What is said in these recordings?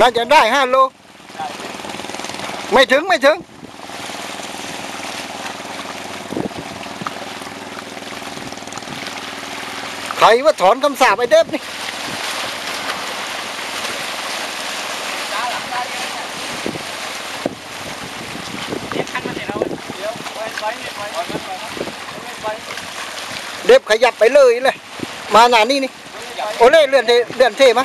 น่าจะได้ห้าโล ไม่ถึงไม่ถึง ใครว่าถอนคำสาปไอ้เด็บนี่จ้าหลังได้ยังเนี่ยเรียกคันมาเดี๋ยวเราเดี๋ยวไปไปเนี่ยไปไปไปไปเด็บขยับไปเลยเลย มาหนานี่นี่ โอเล่เลื่อนเทเลื่อนเทมา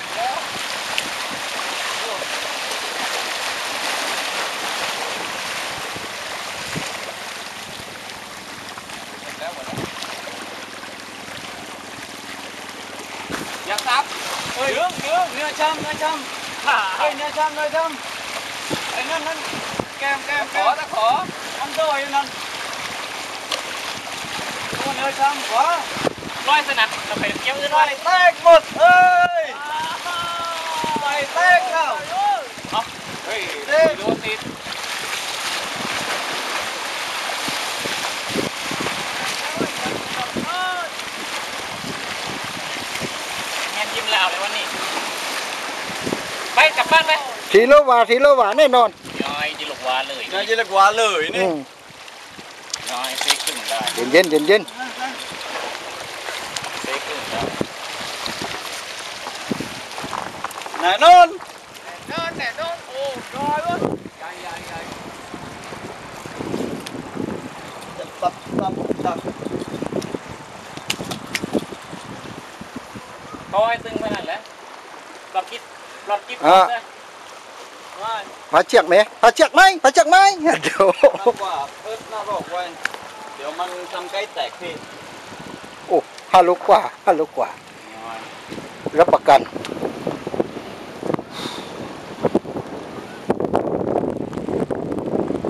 Dạ tắp. Ơi nướng nướng nửa trăm nửa trăm. Ơi nửa châm nửa châm, Ê nên nên kem kem khó ta khó. Ăn rồi nên. Ôi nửa châm quá. Loại thế nào? Là phải kiếm cái loại. Tag một ơi. Bài tag nào. học, đi, đi Không. đi đôi đi แตกหมดเอ้ยไฟแตกแล้ว เฮ้ย เด็ก โดนติดแงนยิ้มแล้วเลยวันนี้ ไปกลับบ้านไป ทีโลวาทีโลวาแน่นอน น้อยดีลูกวาเลย น่าจะเรียกว่าเลย อื นี่ ม น้อยเซ็กขึ้นได้ เย็นเย็นเย็นเย็น เซ็กขึ้นได้ แน่นอน นอนแต่นอนโอ้ รอยวะใหญ่ใหญ่ใหญ่ตับตับตับ คอยตึงไปนั่นแหละปลอดกิ๊บปลอดกิ๊บเลยว่าพาเชือกไหมพาเชือกไหมพาเชือกไหมเดี๋ยวมากกว่าเพิ่มหน้าบอกไว้เดี๋ยวมันทำใกล้แตกพี่โอ้ห้าโลกว่าห้าโลกว่ารับประกัน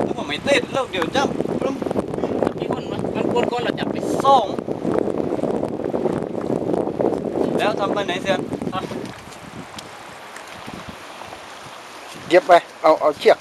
ถ้าผมไม่ติดแล้วเดี๋ยวจับปลุ้มมีคนมันมันกวนๆเราจับไปสอง แล้วทำไปไหนเสียนเย็บไป เอา เอาเชือก